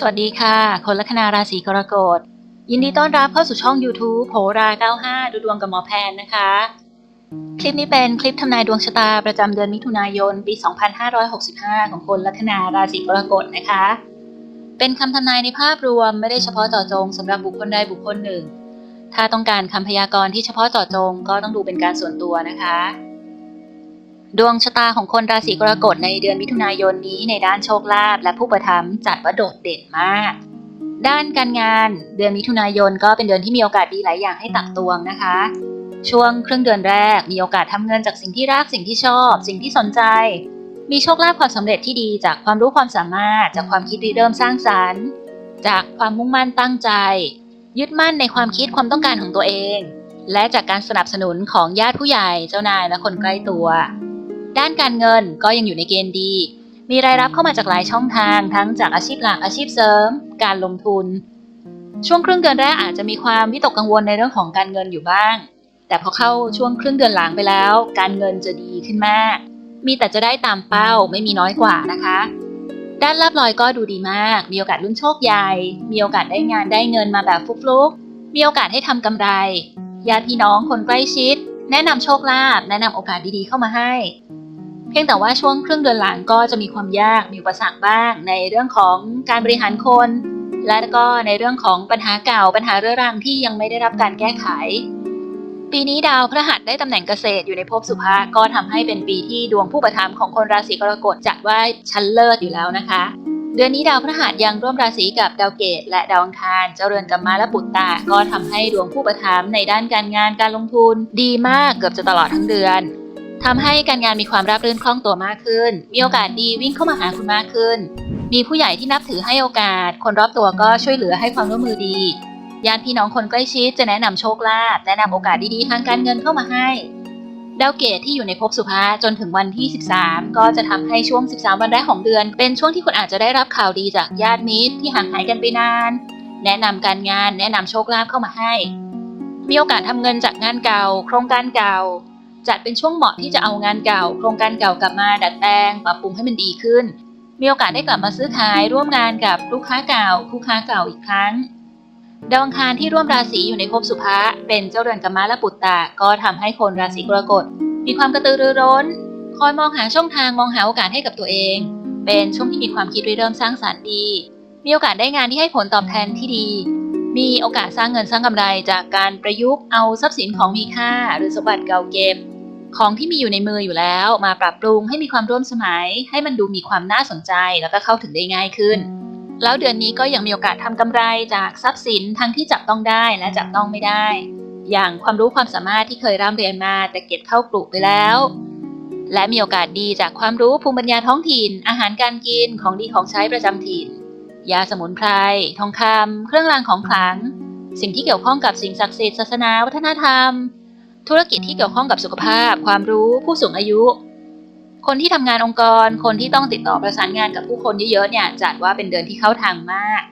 สวัสดีค่ะ คนลัคนาราศีกรกฎ ยินดีต้อนรับเข้าสู่ช่อง YouTube โหรา 95 ดูดวงกับหมอแพนนะคะ คลิปนี้เป็นคลิปทำนายดวงชะตาประจำเดือนมิถุนายน ปี 2565 ของคนลัคนาราศีกรกฎนะคะ เป็นคำทำนายในภาพรวมไม่ได้เฉพาะเจาะจงสำหรับบุคคลใดบุคคลหนึ่ง ถ้าต้องการคำพยากรณ์ที่เฉพาะเจาะจงก็ต้องดูเป็นการส่วนตัวนะคะ ดวงชะตาของคนราศีกรกฎในเดือนมิถุนายนนี้ในด้านโชคลาภและผู้ประทับจัดว่าโดดเด่นมาก ด้านการงานเดือนมิถุนายนก็เป็นเดือนที่มีโอกาสดีหลายอย่างให้ตักตวงนะคะ ช่วงครึ่งเดือนแรกมีโอกาสทำเงินจากสิ่งที่รักสิ่งที่ชอบ สิ่งที่สนใจ มีโชคลาภความสำเร็จที่ดีจากความรู้ความสามารถ จากความคิดริเริ่มสร้างสรรค์ จากความมุ่งมั่นตั้งใจ ยึดมั่นในความคิดความต้องการของตัวเอง และจากการสนับสนุนของญาติผู้ใหญ่เจ้านายและคนใกล้ตัว ด้านการเงินก็ยังอยู่ในเกณฑ์ดี มีรายรับเข้ามาจากหลายช่องทาง ทั้งจากอาชีพหลักอาชีพเสริม การลงทุน ช่วงครึ่งเดือนแรกอาจจะมีความวิตกกังวลในเรื่องของการเงินอยู่บ้าง แต่พอเข้าช่วงครึ่งเดือนหลังไปแล้ว การเงินจะดีขึ้นมาก มีแต่จะได้ตามเป้าไม่มีน้อยกว่านะคะ ด้านลาบลอยก็ดูดีมาก มีโอกาสลุ้นโชคใหญ่ มีโอกาสได้งานได้เงินมาแบบฟลุกๆมีโอกาสให้ทำกำไร ญาติพี่น้องคนใกล้ชิด แนะนำโชคลาภแนะนำโอกาสดีๆเข้ามาให้ เพียงแต่ว่าช่วงครึ่งเดือนหลังก็จะมีความยากมีอุปสรรคบ้าง ในเรื่องของการบริหารคน และก็ในเรื่องของปัญหาเก่าปัญหาเรื้อรังที่ยังไม่ได้รับการแก้ไข ปีนี้ดาวพฤหัสได้ตำแหน่งเกษตรอยู่ในภพสุภาก็ทำให้เป็นปีที่ดวงผู้ประทับของคนราศีกรกฎจัดว่าชั้นเลิศอยู่แล้วนะคะ เดือนนี้ดาวพฤหัสยังร่วมราศีกับดาวเกต และดาวอังคาร เจ้าเรือนกัมมาและปุตตะก็ทำให้ดวงผู้ประทับในด้านการงานการลงทุน ดีมากเกือบจะตลอดทั้งเดือน ทำให้การงานมีความราบรื่นคล่องตัวมากขึ้น มีโอกาสดีวิ่งเข้ามาหาคุณมากขึ้น มีผู้ใหญ่ที่นับถือให้โอกาส คนรอบตัวก็ช่วยเหลือให้ความร่วมมือดีญาติพี่น้องคนใกล้ชิดจะแนะนำโชคลาภแนะนำโอกาสดีๆทางการเงินเข้ามาให้ดาวเกตที่อยู่ในภพสุภาจนถึงวันที่ 13 ก็จะทำให้ช่วง 13 วันแรกของเดือน เป็นช่วงที่คุณอาจจะได้รับข่าวดีจากญาติมิตรที่ห่างหายกันไปนาน แนะนำการงาน แนะนำโชคลาภเข้ามาให้ มีโอกาสทำเงินจากงานเก่า โครงการเก่า จัดเป็นช่วงเหมาะที่จะเอางานเก่า โครงการเก่ากลับมาดัดแปลงปรับปรุงให้มันดีขึ้น มีโอกาสได้กลับมาซื้อขายร่วมงานกับลูกค้าเก่า คู่ค้าเก่าอีกครั้งดาวอังคารที่ร่วมราศีอยู่ในภพสุภะเป็นเจ้าเรือนกัมมะและปุตตะก็ทำให้คนราศีกรกฎมีความกระตือรือร้น คอยมองหาช่องทางมองหาโอกาสให้กับตัวเอง เป็นช่วงที่มีความคิดริเริ่มสร้างสรรค์ดี มีโอกาสได้งานที่ให้ผลตอบแทนที่ดี มีโอกาสสร้างเงินสร้างกำไรจากการประยุกต์เอาทรัพย์สินของมีค่า หรือสมบัติเก่าเก็บ ของที่มีอยู่ในมืออยู่แล้วมาปรับปรุงให้มีความร่วมสมัย ให้มันดูมีความน่าสนใจแล้วก็เข้าถึงได้ง่ายขึ้น แล้วเดือนนี้ก็ยังมีโอกาสทำกำไรจากทรัพย์สินทั้งที่จับต้องได้และจับต้องไม่ได้ อย่างความรู้ความสามารถที่เคยร่ำเรียนมาแต่เก็บเข้ากลุ่มไปแล้ว และมีโอกาสดีจากความรู้ภูมิปัญญาท้องถิ่น อาหารการกินของดีของใช้ประจำถิ่น ยาสมุนไพรทองคำเครื่องรางของขลัง สิ่งที่เกี่ยวข้องกับสิ่งศักดิ์สิทธิ์ศาสนาวัฒนธรรม ธุรกิจที่เกี่ยวข้องกับสุขภาพ ความรู้ผู้สูงอายุ คนที่ทำงานองค์กร คนที่ต้องติดต่อประสานงานกับผู้คนเยอะๆเนี่ยจัดว่าเป็นเดือนที่เข้าทางมาก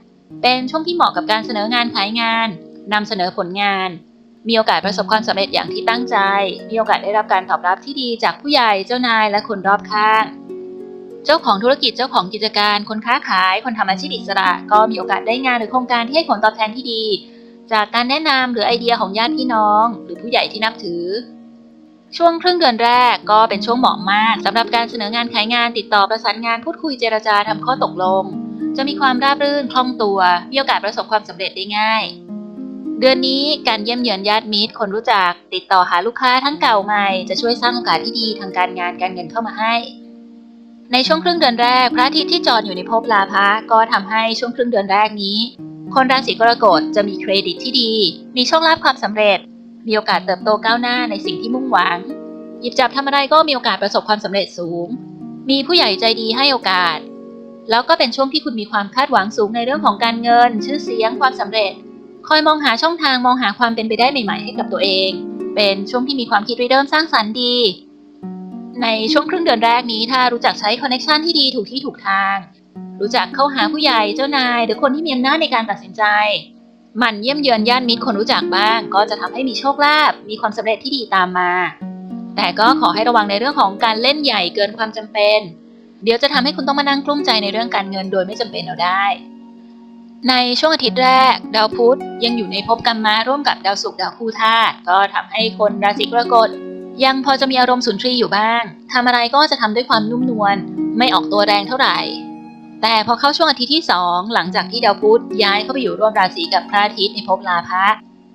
เป็นช่วงที่เหมาะกับการเสนองานขายงานนำเสนอผลงาน มีโอกาสประสบความสำเร็จอย่างที่ตั้งใจ มีโอกาสได้รับการตอบรับที่ดีจากผู้ใหญ่เจ้านายและคนรอบข้างเจ้าของธุรกิจเจ้าของกิจการ คนค้าขาย คนทำอาชีพอิสระ ก็มีโอกาสได้งานหรือโครงการที่ให้ผลตอบแทนที่ดี จากการแนะนำหรือไอเดียของญาติพี่น้อง หรือผู้ใหญ่ที่นับถือ ช่วงครึ่งเดือนแรกก็เป็นช่วงเหมาะมากสำหรับการเสนองานขายงานติดต่อประสานงานพูดคุยเจรจาทำข้อตกลง จะมีความราบรื่นคล่องตัวมีโอกาสประสบความสำเร็จได้ง่าย เดือนนี้การเยี่ยมเยือนญาติมิตรคนรู้จัก ติดต่อหาลูกค้าทั้งเก่าใหม่จะช่วยสร้างโอกาสที่ดีทางการงานการเงินเข้ามาให้ในช่วงครึ่งเดือนแรก พระอาทิตย์ที่จรอยู่ในภพลาภะก็ทำให้ช่วงครึ่งเดือนแรกนี้ คนราศีกรกฎจะมีเครดิตที่ดี มีโชคลาภความสำเร็จ มีโอกาสเติบโตก้าวหน้าในสิ่งที่มุ่งหวัง หยิบจับทำอะไรก็มีโอกาสประสบความสำเร็จสูง มีผู้ใหญ่ใจดีให้โอกาส แล้วก็เป็นช่วงที่คุณมีความคาดหวังสูงในเรื่องของการเงิน ชื่อเสียง ความสำเร็จ คอยมองหาช่องทางมองหาความเป็นไปได้ใหม่ ๆ ให้กับตัวเอง เป็นช่วงที่มีความคิดริเริ่มสร้างสรรค์ดี ในช่วงครึ่งเดือนแรกนี้ถ้ารู้จักใช้คอนเนคชันที่ดีถูกที่ถูกทาง รู้จักเข้าหาผู้ใหญ่เจ้านาย หรือคนที่มีอำนาจในการตัดสินใจหมั่นเยี่ยมเยือนญาติมิตรคนรู้จักบ้าง ก็จะทำให้มีโชคลาภมีความสำเร็จที่ดีตามมา แต่ก็ขอให้ระวังในเรื่องของการเล่นใหญ่เกินความจำเป็น เดี๋ยวจะทำให้คุณต้องมานั่งกลุ้มใจในเรื่องการเงินโดยไม่จำเป็นเอาได้ ในช่วงอาทิตย์แรก ดาวพุธยังอยู่ในภพกรรมะร่วมกับดาวศุกร์ดาวคู่ธาตุก็ทำให้คนราศีกรกฎยังพอจะมีอารมณ์สุนทรีย์อยู่บ้าง ทำอะไรก็จะทำด้วยความนุ่มนวล ไม่ออกตัวแรงเท่าไหร่ แต่พอเข้าช่วงอาทิตย์ที่ 2 หลังจากที่ดาวพุธย้ายเข้าไปอยู่ร่วมราศีกับพระอาทิตย์ในภพลาภะ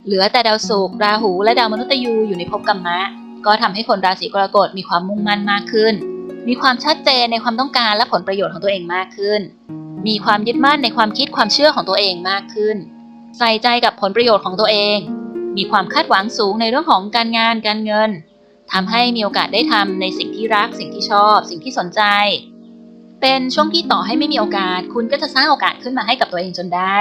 เหลือแต่ดาวศุกร์ราหู และดาวมนุษย์ยูอยู่ในภพกรรมะ ก็ทำให้คนราศีกรกฎมีความมุ่งมั่นมากขึ้น มีความชัดเจนในความต้องการและผลประโยชน์ของตัวเองมากขึ้น มีความยึดมั่นในความคิดความเชื่อของตัวเองมากขึ้น ใส่ใจกับผลประโยชน์ของตัวเอง มีความคาดหวังสูงในเรื่องของการงานการเงินทำให้มีโอกาสได้ทำในสิ่งที่รัก สิ่งที่ชอบ สิ่งที่สนใจ เป็นช่วงที่ต่อให้ไม่มีโอกาส คุณก็จะสร้างโอกาสขึ้นมาให้กับตัวเองจนได้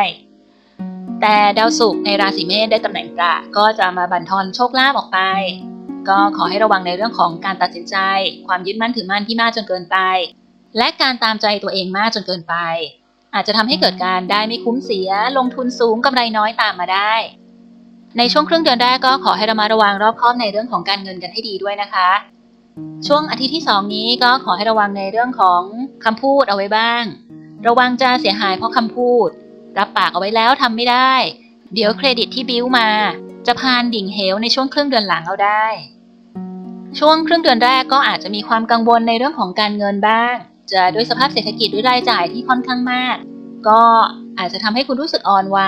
แต่ดาวศุกร์ในราศีเมษได้ตำแหน่งกระก็จะมาบั่นทอนโชคลาภออกไป ก็ขอให้ระวังในเรื่องของการตัดสินใจ ความยึดมั่นถือมั่นที่มากจนเกินไป และการตามใจตัวเองมากจนเกินไป อาจจะทำให้เกิดการได้ไม่คุ้มเสีย ลงทุนสูงกำไรน้อยตามมาได้ ในช่วงครึ่งเดือนแรกก็ขอให้ระมัดระวังรอบคอบในเรื่องของการเงินกันให้ดีด้วยนะคะ ช่วงอาทิตย์ที่ 2 นี้ก็ขอให้ระวังในเรื่องของคำพูดเอาไว้บ้าง ระวังจะเสียหายเพราะคำพูด รับปากเอาไว้แล้วทำไม่ได้ เดี๋ยวเครดิตที่บิ้วมา จะพานดิ่งเหวในช่วงครึ่งเดือนหลังเอาได้ ช่วงครึ่งเดือนแรกก็อาจจะมีความกังวลในเรื่องของการเงินบ้าง จะด้วยสภาพเศรษฐกิจด้วยรายจ่ายที่ค่อนข้างมาก ก็อาจจะทำให้คุณรู้สึกอ่อนไหว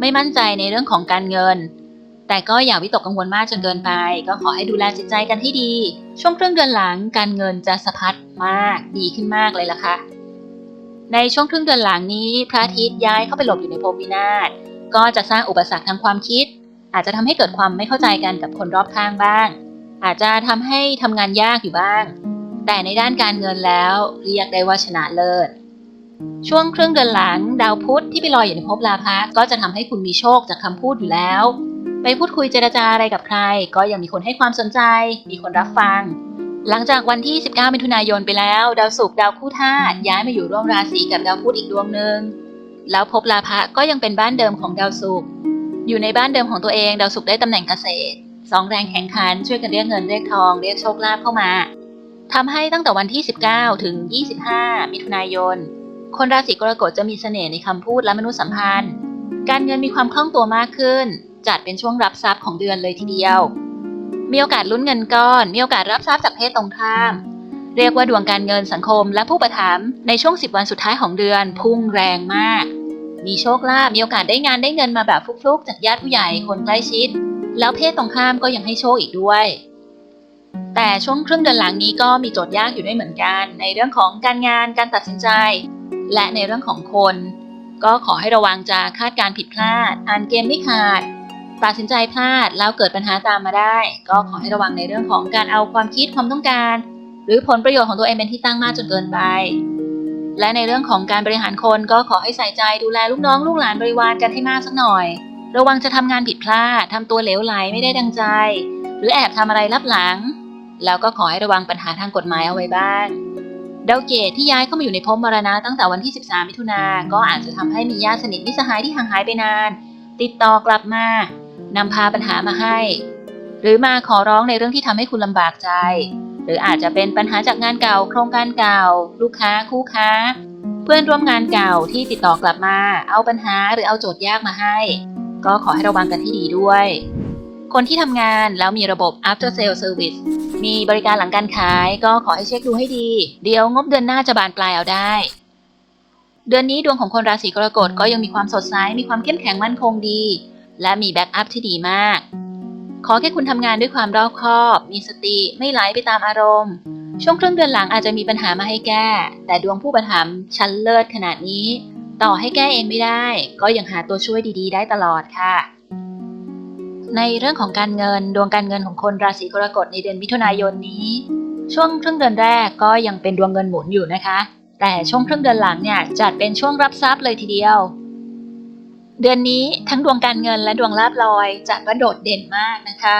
ไม่มั่นใจในเรื่องของการเงิน แต่ก็อย่าวิตกกังวลมากจนเกินไป ก็ขอให้ดูแลจิตใจกันให้ดี ช่วงครึ่งเดือนหลังการเงินจะสะพัดมากดีขึ้นมากเลยล่ะค่ะ ในช่วงครึ่งเดือนหลังนี้ พระอาทิตย์ย้ายเข้าไปหลบอยู่ในภพวินาศก็จะสร้างอุปสรรคทางความคิด อาจจะทำให้เกิดความไม่เข้าใจกันกับคนรอบข้างบ้าง อาจจะทำให้ทำงานยากอยู่บ้าง แต่ในด้านการเงินแล้วเรียกได้ว่าชนะเลิศช่วงครึ่งเดือนหลังดาวพุธที่ไปลอยอยู่ในภพลาภะก็จะทำให้คุณมีโชคจากคำพูดอยู่แล้ว ไปพูดคุยเจรจาอะไรกับใคร ก็ยังมีคนให้ความสนใจ มีคนรับฟัง หลังจากวันที่ 19 มิถุนายนไปแล้ว ดาวศุกร์ดาวคู่ธาตุย้ายมาอยู่ร่วมราศีกับดาวพุธอีกดวงหนึ่งแล้วภพลาภะก็ยังเป็นบ้านเดิมของดาวศุกร์อยู่ในบ้านเดิมของตัวเองดาวศุกร์ได้ตำแหน่งเกษตรสองแรงแข่งขันช่วยกันเรียกเงินเรียกทองเรียกโชคลาภเข้ามาทำให้ตั้งแต่วันที่ 19 ถึง 25 มิถุนายน คนราศีกรกฎจะมีเสน่ห์ในคำพูดและมนุษยสัมพันธ์ การเงินมีความคล่องตัวมากขึ้น จัดเป็นช่วงรับทรัพย์ของเดือนเลยทีเดียว มีโอกาสลุ้นเงินก้อน มีโอกาสรับทรัพย์จากเพศตรงข้าม เรียกว่าดวงการเงินสังคมและผู้ประถมในช่วง 10 วันสุดท้ายของเดือน พุ่งแรงมาก มีโชคลาภมีโอกาสได้งานได้เงินมาแบบฟลุกๆ จากญาติผู้ใหญ่คนใกล้ชิด แล้วเพศตรงข้ามก็ยังให้โชคอีกด้วยแต่ช่วงครึ่งเดือนหลังนี้ก็มีโจทย์ยากอยู่ด้วยเหมือนกัน ในเรื่องของการงานการตัดสินใจ และในเรื่องของคน ก็ขอให้ระวังจะคาดการผิดพลาด อ่านเกมไม่ขาด ตัดสินใจพลาดแล้วเกิดปัญหาตามมาได้ ก็ขอให้ระวังในเรื่องของการเอาความคิดความต้องการ หรือผลประโยชน์ของตัวเองเป็นที่ตั้งมากจนเกินไป และในเรื่องของการบริหารคนก็ขอให้ใส่ใจดูแลลูกน้องลูกหลานบริวารกันให้มากสักหน่อย ระวังจะทำงานผิดพลาดทำตัวเหลวไหลไม่ได้ดังใจ หรือแอบทำอะไรลับหลัง แล้วก็ขอให้ระวังปัญหาทางกฎหมายเอาไว้บ้างดาวเกตที่ย้ายเข้ามาอยู่ในภพมรณะตั้งแต่วันที่ 13 มิถุนา ก็อาจจะทำให้มีญาติสนิทมิสหายที่ห่างหายไปนาน ติดต่อกลับมา นำพาปัญหามาให้ หรือมาขอร้องในเรื่องที่ทำให้คุณลำบากใจ หรืออาจจะเป็นปัญหาจากงานเก่า โครงการเก่า ลูกค้า คู่ค้า เพื่อนร่วมงานเก่าที่ติดต่อกลับมา เอาปัญหาหรือเอาโจทย์ยากมาให้ ก็ขอให้ระวังกันที่ดีด้วย คนที่ทำงานแล้วมีระบบ after sale service มีบริการหลังการขายก็ขอให้เช็คดูให้ดี เดี๋ยวงบเดือนหน้าจะบานปลายเอาได้ เดือนนี้ดวงของคนราศีกรกฎก็ยังมีความสดใส มีความเข้มแข็งมั่นคงดี และมีแบ็กอัพที่ดีมาก ขอแค่คุณทำงานด้วยความรอบคอบ มีสติไม่ไหลไปตามอารมณ์ ช่วงครึ่งเดือนหลังอาจจะมีปัญหามาให้แก้ แต่ดวงผู้ประถมชั้นเลิศขนาดนี้ ต่อให้แก้เองไม่ได้ ก็ยังหาตัวช่วยดีๆ ได้ตลอดค่ะในเรื่องของการเงินดวงการเงินของคนราศีกรกฎในเดือนมิถุนายนนี้ ช่วงครึ่งเดือนแรกก็ยังเป็นดวงเงินหมุนอยู่นะคะ แต่ช่วงครึ่งเดือนหลังเนี่ยจัดเป็นช่วงรับทรัพย์เลยทีเดียว เดือนนี้ทั้งดวงการเงินและดวงลาบลอยจัดว่าโดดเด่นมากนะคะ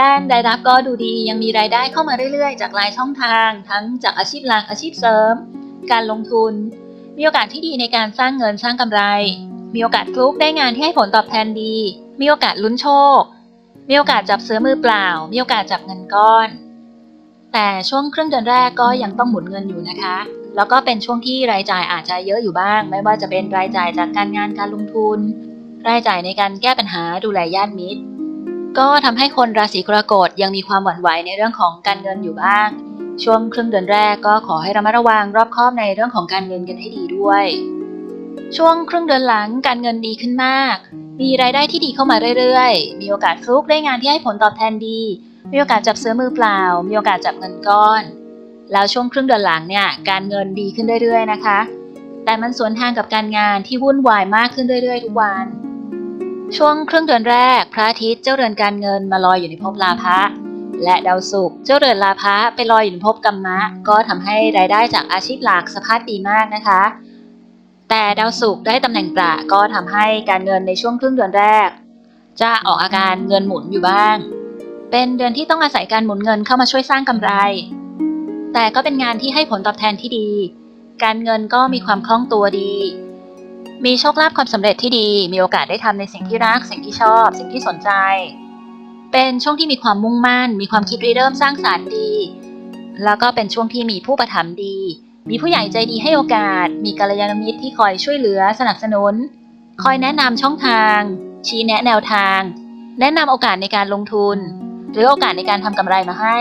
ด้านรายรับก็ดูดียังมีรายได้เข้ามาเรื่อยๆ จากหลายช่องทาง ทั้งจากอาชีพหลักอาชีพเสริม การลงทุน มีโอกาสที่ดีในการสร้างเงินสร้างกำไร มีโอกาสฟลุกได้งานที่ให้ผลตอบแทนดี มีโอกาสลุ้นโชค มีโอกาสจับเสือมือเปล่า มีโอกาสจับเงินก้อน แต่ช่วงครึ่งเดือนแรกก็ยังต้องหมุนเงินอยู่นะคะ แล้วก็เป็นช่วงที่รายจ่ายอาจจะเยอะอยู่บ้าง ไม่ว่าจะเป็นรายจ่ายจากการงานการลงทุน รายจ่ายในการแก้ปัญหาดูแลญาติมิตร ก็ทำให้คนราศีกรกฎยังมีความหวั่นไหวในเรื่องของการเงินอยู่บ้าง ช่วงครึ่งเดือนแรกก็ขอให้ระมัดระวังรอบคอบในเรื่องของการเงินกันให้ดีด้วย ช่วงครึ่งเดือนหลังการเงินดีขึ้นมาก มีรายได้ที่ดีเข้ามาเรื่อยๆ มีโอกาสฟลุกได้งานที่ให้ผลตอบแทนดี มีโอกาสจับเสื้อมือเปล่า มีโอกาสจับเงินก้อน แล้วช่วงครึ่งเดือนหลังเนี่ยการเงินดีขึ้นเรื่อยๆนะคะ แต่มันสวนทางกับการงานที่วุ่นวายมากขึ้นเรื่อยๆ ทุกวัน ช่วงครึ่งเดือนแรก พระอาทิตย์เจ้าเรือนการเงินมาลอยอยู่ในภพลาภะและดาวศุกร์เจ้าเรือนลาภะไปลอยอยู่ในภพกัมมะ ก็ทำให้รายได้จากอาชีพหลักสะพัดดีมากนะคะ แต่ดาวศุกร์ได้ตำแหน่งประก็ทำให้การเงินในช่วงครึ่งเดือนแรก จะออกอาการเงินหมุนอยู่บ้าง เป็นเดือนที่ต้องอาศัยการหมุนเงินเข้ามาช่วยสร้างกำไร แต่ก็เป็นงานที่ให้ผลตอบแทนที่ดี การเงินก็มีความคล่องตัวดี มีโชคลาภความสำเร็จที่ดี มีโอกาสได้ทำในสิ่งที่รัก สิ่งที่ชอบ สิ่งที่สนใจ เป็นช่วงที่มีความมุ่งมั่น มีความคิดริเริ่มสร้างสารรค์ดี แล้วก็เป็นช่วงที่มีผู้ประถมดี มีผู้ใหญ่ใจดีให้โอกาส มีกัลยาณมิตรที่คอยช่วยเหลือสนับสนุน คอยแนะนำช่องทาง ชี้แนะแนวทาง แนะนำโอกาสในการลงทุน หรือโอกาสในการทำกำไรมาให้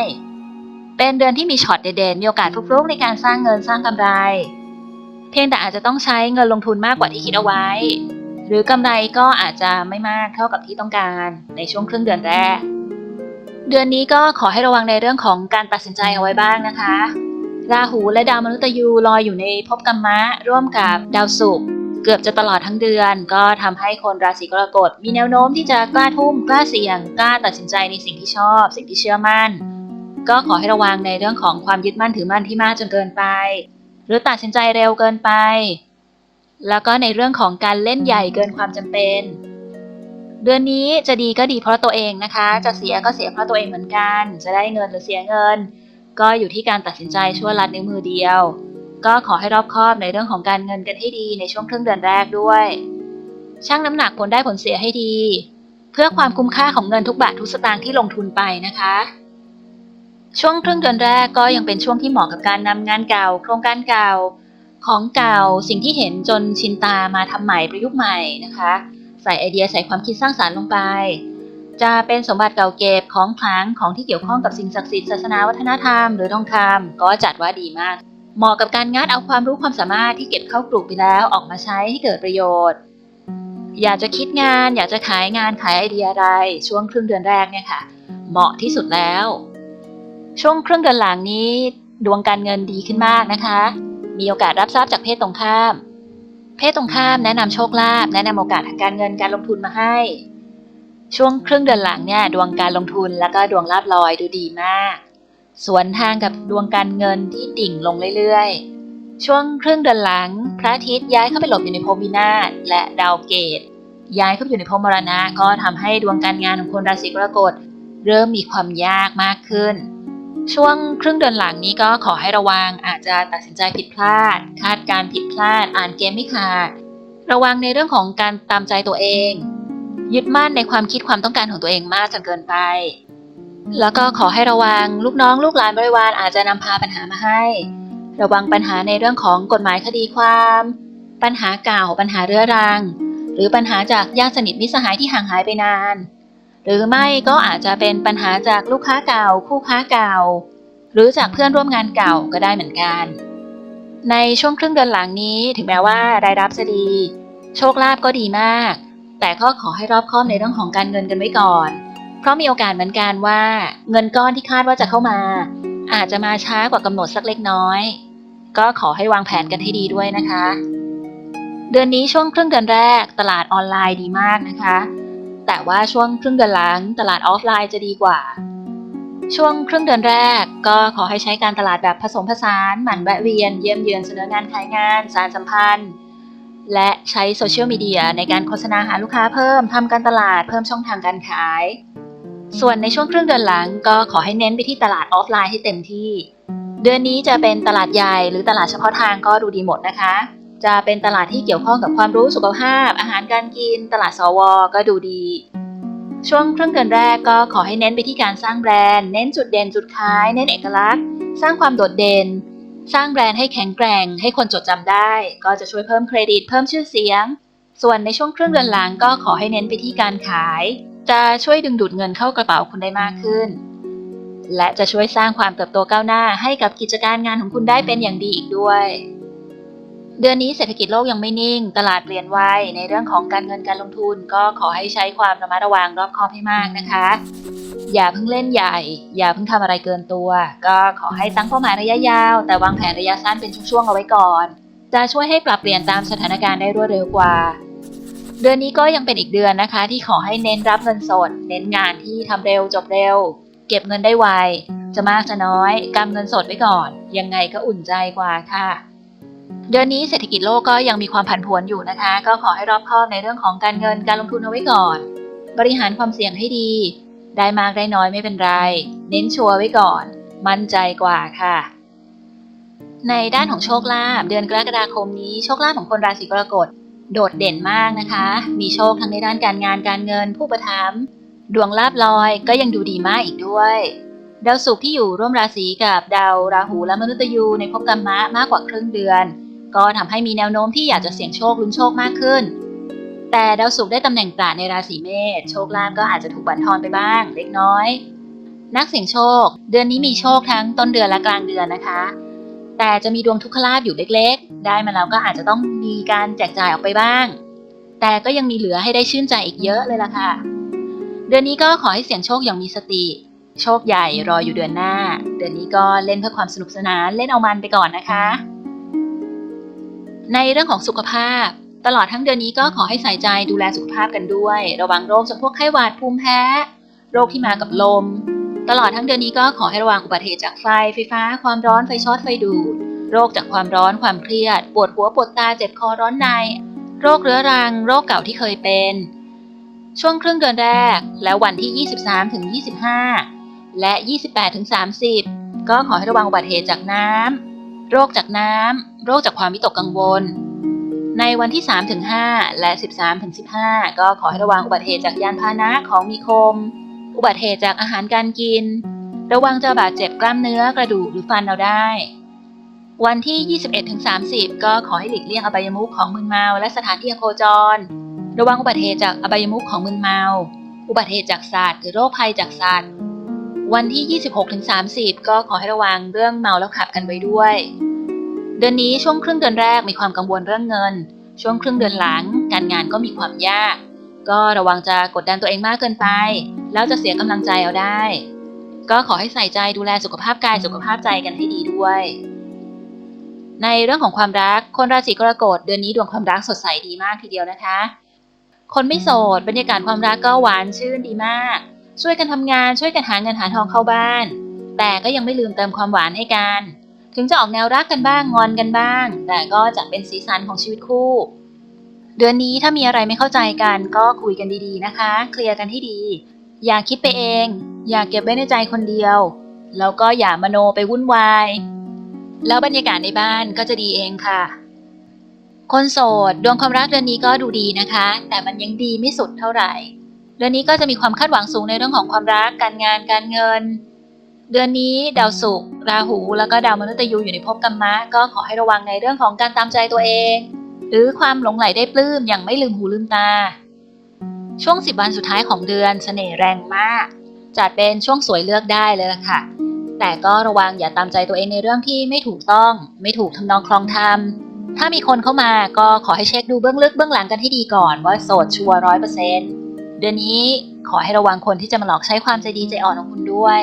เป็นเดือนที่มีช็อตเด่นๆมีโอกาสฟลุกๆในการสร้างเงินสร้างกำไร เพียงแต่อาจจะต้องใช้เงินลงทุนมากกว่าที่คิดเอาไว้ หรือกำไรก็อาจจะไม่มากเท่ากับที่ต้องการในช่วงครึ่งเดือนแรก เดือนนี้ก็ขอให้ระวังในเรื่องของการตัดสินใจเอาไว้บ้างนะคะ ราหูและดาวมนุษย์ยูลอยอยู่ในภพกัมมะ ร่วมกับดาวศุกร์เกือบจะตลอดทั้งเดือน ก็ทำให้คนราศีกรกฎมีแนวโน้มที่จะกล้าทุ่มกล้าเสี่ยงกล้าตัดสินใจในสิ่งที่ชอบ สิ่งที่เชื่อมั่น ก็ขอให้ระวังในเรื่องของความยึดมั่นถือมั่นที่มากจนเกินไป หรือตัดสินใจเร็วเกินไป แล้วก็ในเรื่องของการเล่นใหญ่เกินความจำเป็น เดือนนี้จะดีก็ดีเพราะตัวเองนะคะ จะเสียก็เสียเพราะตัวเองเหมือนกัน จะได้เงินหรือเสียเงิน ก็อยู่ที่การตัดสินใจชั่วลัดนิ้วมือเดียว ก็ขอให้รอบคอบในเรื่องของการเงินกันให้ดีในช่วงครึ่งเดือนแรกด้วยชั่งน้ำหนักผลได้ผลเสียให้ดี เพื่อความคุ้มค่าของเงินทุกบาททุกสตางค์ที่ลงทุนไปนะคะ ช่วงครึ่งเดือนแรกก็ยังเป็นช่วงที่เหมาะกับการนำงานเก่า โครงการเก่า ของเก่าสิ่งที่เห็นจนชินตามาทำใหม่ประยุกต์ใหม่นะคะ ใส่ไอเดียใส่ความคิดสร้างสารรค์ลงไป จะเป็นสมบัติเก่าเก็บของขลังของที่เกี่ยวข้องกับสิ่งศักดิ์สิทธิ์ศาสนาวัฒนธรรมหรือทองคำก็จัดว่าดีมาก เหมาะกับการงัดเอาความรู้ความสามารถที่เก็บเข้ากลุ่มไปแล้วออกมาใช้ให้เกิดประโยชน์ อยากจะคิดงาน อยากจะขายงานขายไอเดียอะไร ช่วงครึ่งเดือนแรกเนี่ยค่ะ เหมาะที่สุดแล้ว ช่วงครึ่งเดือนหลังนี้ ดวงการเงินดีขึ้นมากนะคะ มีโอกาสรับทรัพย์จากเพศตรงข้าม เพศตรงข้ามแนะนำโชคลาภแนะนำโอกาสทางการเงินการลงทุนมาให้ ช่วงครึ่งเดือนหลังเนี่ยดวงการลงทุนแล้วก็ดวงลาบลอยดูดีมาก สวนทางกับดวงการเงินที่ดิ่งลงเรื่อยๆ ช่วงครึ่งเดือนหลัง พระอาทิตย์ย้ายเข้าไปหลบอยู่ในภพวินาศและดาวเกตย้ายเข้าไปอยู่ในภพมรณะก็ทำให้ดวงการงานของคนราศีกรกฎเริ่มมีความยากมากขึ้น ช่วงครึ่งเดือนหลังนี้ก็ขอให้ระวังอาจจะตัดสินใจผิดพลาด คาดการผิดพลาด อ่านเกมไม่ขาด ระวังในเรื่องของการตามใจตัวเอง ยึดมั่นในความคิดความต้องการของตัวเองมากจนเกินไป แล้วก็ขอให้ระวังลูกน้องลูกหลานบริวารอาจจะนำพาปัญหามาให้ ระวังปัญหาในเรื่องของกฎหมายคดีความ ปัญหาเก่าปัญหาเรื้อรัง หรือปัญหาจากญาติสนิทมิตรสหายที่ห่างหายไปนาน หรือไม่ก็อาจจะเป็นปัญหาจากลูกค้าเก่า คู่ค้าเก่า หรือจากเพื่อนร่วมงานเก่าก็ได้เหมือนกัน ในช่วงครึ่งเดือนหลังนี้ถึงแม้ว่ารายรับจะดี โชคลาภก็ดีมาก แต่ก็ขอให้รอบคอบในเรื่องของการเงินกันไว้ก่อน เพราะมีโอกาสเหมือนกันว่า เงินก้อนที่คาดว่าจะเข้ามา อาจจะมาช้ากว่ากำหนดสักเล็กน้อย ก็ขอให้วางแผนกันให้ดีด้วยนะคะ เดือนนี้ช่วงครึ่งเดือนแรกตลาดออนไลน์ดีมากนะคะ แต่ว่าช่วงครึ่งเดือนหลังตลาดออฟไลน์จะดีกว่า ช่วงครึ่งเดือนแรกก็ขอให้ใช้การตลาดแบบผสมผสานหมั่นแวะเวียน เยี่ยมเยือนเสนองานขายงาน สารสัมพันธ์ และใช้โซเชียลมีเดียในการโฆษณาหาลูกค้าเพิ่มทำการตลาดเพิ่มช่องทางการขาย ส่วนในช่วงครึ่งเดือนหลังก็ขอให้เน้นไปที่ตลาดออฟไลน์ให้เต็มที่ เดือนนี้จะเป็นตลาดใหญ่หรือตลาดเฉพาะทางก็ดูดีหมดนะคะ จะเป็นตลาดที่เกี่ยวข้องกับความรู้สุขภาพ อาหารการกิน ตลาดสวก็ดูดี ช่วงครึ่งเดือนแรกก็ขอให้เน้นไปที่การสร้างแบรนด์ เน้นจุดเด่นจุดขาย เน้นเอกลักษณ์ สร้างความโดดเด่น สร้างแบรนด์ให้แข็งแกร่ง ให้คนจดจำได้ ก็จะช่วยเพิ่มเครดิต เพิ่มชื่อเสียง ส่วนในช่วงครึ่งเดือนหลังก็ขอให้เน้นไปที่การขาย จะช่วยดึงดูดเงินเข้ากระเป๋าคุณได้มากขึ้น และจะช่วยสร้างความเติบโตก้าวหน้าให้กับกิจการงานของคุณได้เป็นอย่างดีอีกด้วย เดือนนี้เศรษฐกิจโลกยังไม่นิ่ง ตลาดเปลี่ยนไวในเรื่องของการเงินการลงทุน ก็ขอให้ใช้ความระมัดระวังรอบคอบให้มากนะคะ อย่าเพิ่งเล่นใหญ่ อย่าเพิ่งทำอะไรเกินตัว ก็ขอให้ตั้งเป้าหมายระยะยาว แต่วางแผนระยะสั้นเป็นช่วงๆเอาไว้ก่อน จะช่วยให้ปรับเปลี่ยนตามสถานการณ์ได้รวดเร็วกว่า เดือนนี้ก็ยังเป็นอีกเดือนนะคะ ที่ขอให้เน้นรับเงินสด เน้นงานที่ทำเร็วจบเร็ว เก็บเงินได้ไว จะมากจะน้อยกำเงินสดไว้ก่อน ยังไงก็อุ่นใจกว่าค่ะ เดือนนี้เศรษฐกิจโลกก็ยังมีความผันผวนอยู่นะคะ ก็ขอให้รอบคอบในเรื่องของการเงินการลงทุนเอาไว้ก่อน บริหารความเสี่ยงให้ดี ได้มากได้น้อยไม่เป็นไร เน้นชัวร์ไว้ก่อน มั่นใจกว่าค่ะ ในด้านของโชคลาภเดือนกรกฎาคมนี้โชคลาภของคนราศีกรกฎโดดเด่นมากนะคะ มีโชคทั้งในด้านการงานการเงิน ผู้ประทับดวงลาบลอยก็ยังดูดีมากอีกด้วยดาวศุกร์ที่อยู่ร่วมราศีกับดาวราหูและมนุษย์ยูในภพกรรมะมากกว่าครึ่งเดือน ก็ทำให้มีแนวโน้มที่อยากจะเสี่ยงโชคลุ้นโชคมากขึ้น แต่ดาวศุกร์ได้ตำแหน่งปราดในราศีเมษโชคลาภก็อาจจะถูกบั่นทอนไปบ้าง เล็กน้อย นักเสี่ยงโชค เดือนนี้มีโชคทั้งต้นเดือนและกลางเดือนนะคะ แต่จะมีดวงทุกขลาภอยู่เล็ก ๆ ได้มาแล้วก็อาจจะต้องมีการแจกจ่ายออกไปบ้าง แต่ก็ยังมีเหลือให้ได้ชื่นใจอีกเยอะเลยล่ะค่ะ เดือนนี้ก็ขอให้เสี่ยงโชคอย่างมีสติโชคใหญ่รออยู่เดือนหน้า เดือนนี้ก็เล่นเพื่อความสนุกสนานเล่นเอามันไปก่อนนะคะ ในเรื่องของสุขภาพ ตลอดทั้งเดือนนี้ก็ขอให้ใส่ใจดูแลสุขภาพกันด้วย ระวังโรคจำพวกไข้หวัดภูมิแพ้ โรคที่มากับลม ตลอดทั้งเดือนนี้ก็ขอให้ระวังอุบัติเหตุจากไฟไฟฟ้า ความร้อนไฟช็อตไฟดูดโรคจากความร้อนความเครียด ปวดหัวปวดตาเจ็บคอร้อนใน โรคเรื้อรัง โรคเก่าที่เคยเป็น ช่วงครึ่งเดือนแรก และวันที่ 23ถึง25 และ 28ถึง30 ก็ขอให้ระวังอุบัติเหตุจากน้ำโรคจากน้ำ โรคจากความวิตกกังวล ในวันที่3ถึง5และ 13ถึง15 ก็ขอให้ระวังอุบัติเหตุจากยานพาหนะของมีคม อุบัติเหตุจากอาหารการกิน ระวังจะบาดเจ็บกล้ามเนื้อกระดูกหรือฟันเอาได้ วันที่ 21ถึง30 ก็ขอให้หลีกเลี่ยงอบายมุขของมึนเมาและสถานที่โคจร ระวังอุบัติเหตุจากอบายมุขของมึนเมา อุบัติเหตุจากสัตว์หรือโรคภัยจากสัตว์วันที่ 26ถึง30 ก็ขอให้ระวังเรื่องเมาแล้วขับกันไว้ด้วย เดือนนี้ช่วงครึ่งเดือนแรกมีความกังวลเรื่องเงิน ช่วงครึ่งเดือนหลัง การงานก็มีความยาก ก็ระวังจะกดดันตัวเองมากเกินไป แล้วจะเสียกำลังใจเอาได้ ก็ขอให้ใส่ใจดูแลสุขภาพกายสุขภาพใจกันให้ดีด้วย ในเรื่องของความรักคนราศีกรกฎเดือนนี้ดวงความรักสดใสดีมากทีเดียวนะคะ คนไม่โสดบรรยากาศความรักก็หวานชื่นดีมาก ช่วยกันทำงานช่วยกันหาเงินหาทองเข้าบ้าน แต่ก็ยังไม่ลืมเติมความหวานให้กัน ถึงจะออกแนวรักกันบ้างงอนกันบ้าง แต่ก็จะเป็นสีสันของชีวิตคู่ เดือนนี้ถ้ามีอะไรไม่เข้าใจกันก็คุยกันดีๆนะคะ เคลียร์กันให้ดี อย่าคิดไปเอง อย่าเก็บไว้ในใจคนเดียว แล้วก็อย่ามโนไปวุ่นวาย แล้วบรรยากาศในบ้านก็จะดีเองค่ะ คนโสดดวงความรักเดือนนี้ก็ดูดีนะคะ แต่มันยังดีไม่สุดเท่าไหร่ เดือนนี้ก็จะมีความคาดหวังสูงในเรื่องของความรักการงานการเงิน เดือนนี้ดาวศุกร์ราหู แล้วก็ดาวมนุษย์ยูอยู่ในภพกัมมะ ก็ขอให้ระวังในเรื่องของการตามใจตัวเอง หรือความหลงไหลได้ปลื้มอย่างไม่ลืมหูลืมตา ช่วงสิบวันสุดท้ายของเดือนเสน่ห์แรงมาก จัดเป็นช่วงสวยเลือกได้เลยล่ะค่ะ แต่ก็ระวังอย่าตามใจตัวเองในเรื่องที่ไม่ถูกต้อง ไม่ถูกทำนองคลองธรรมถ้ามีคนเข้ามาก็ขอให้เช็คดูเบื้องลึกเบื้องหลังกันให้ดีก่อนว่าโสดชัวร้อยเปอร์เซ็นต์เดือนนี้ขอให้ระวังคนที่จะมาหลอกใช้ความใจดีใจอ่อนของคุณด้วย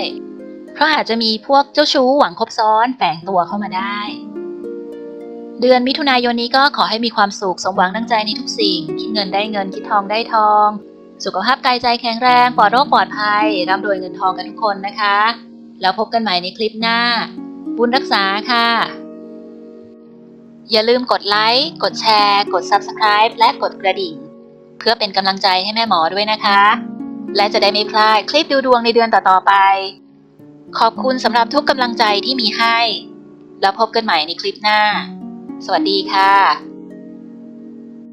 เพราะอาจจะมีพวกเจ้าชู้หวังคบซ้อนแฝงตัวเข้ามาได้ เดือนมิถุนายนนี้ก็ขอให้มีความสุขสมหวังดังใจในทุกสิ่ง คิดเงินได้เงินคิดทองได้ทอง สุขภาพกายใจแข็งแรงปลอดโรคปลอดภัยร่ำรวยเงินทองกันทุกคนนะคะ แล้วพบกันใหม่ในคลิปหน้า บุญรักษาค่ะ อย่าลืมกดไลค์กดแชร์ กด Subscribe และกดกระดิ่ง เพื่อเป็นกำลังใจให้แม่หมอด้วยนะคะ และจะได้ไม่พลาดคลิปดูดวงในเดือนต่อๆไป ขอบคุณสำหรับทุกกำลังใจที่มีให้ แล้วพบกันใหม่ในคลิปหน้า สวัสดีค่ะ